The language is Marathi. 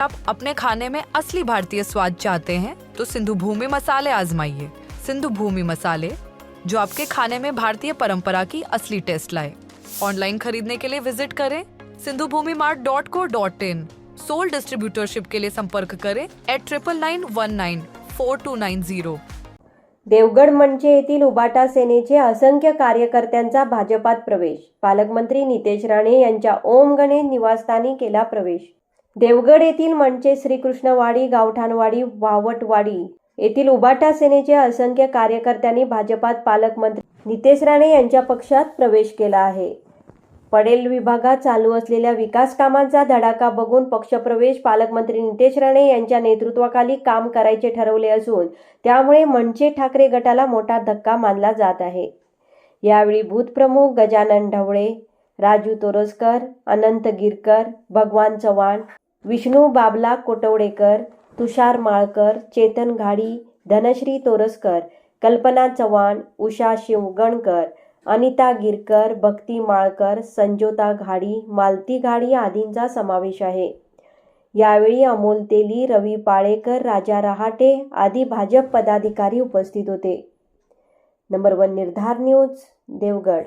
आप अपने खाने में असली भारतीय स्वाद चाहते हैं तो सिंधु भूमि मसाले आजमाइए। सिंधु भूमि मसाले जो आपके खाने में भारतीय परंपरा की असली टेस्ट लाए। ऑनलाइन खरीदने के लिए विजिट करें Sindhu Bhoomi mart dot co dot in. Sole distributorship के लिए संपर्क करें at triple nine one nine four two nine zero Devgad मंचे येथील उबाटा सेनेचे असंख्य कार्यकर्त्यांचा भाजपात प्रवेश। पालकमंत्री नितेश राणे यांच्या ओम गणेश निवासस्थानी केला प्रवेश। देवगड येथील मंचे श्रीकृष्णवाडी गावठाणवाडी वावटवाडी येथील उबाटा सेनेचे असंख्य कार्यकर्त्यांनी भाजपात पालकमंत्री नितेश राणे यांच्या पक्षात प्रवेश केला आहे. पडेल विभागात चालू असलेल्या विकास कामांचा धडाका बघून पक्षप्रवेश पालकमंत्री नितेश राणे यांच्या नेतृत्वाखाली काम करायचे ठरवले असून त्यामुळे मनचे ठाकरे गटाला मोठा धक्का मानला जात आहे. यावेळी बूथप्रमुख गजानन ढवळे राजू तोरसकर अनंत गिरकर भगवान चव्हाण विष्णू बाबला कोटवडेकर तुषार माळकर चेतन घाडी धनश्री तोरसकर कल्पना चव्हाण उषा शिवगणकर अनिता गिरकर भक्ती माळकर संजोता घाडी मालती घाडी आदींचा समावेश आहे. यावेळी अमोल तेली रवी पाळेकर राजा रहाटे आदी भाजप पदाधिकारी उपस्थित होते. Number one Nirdhar news Devgad.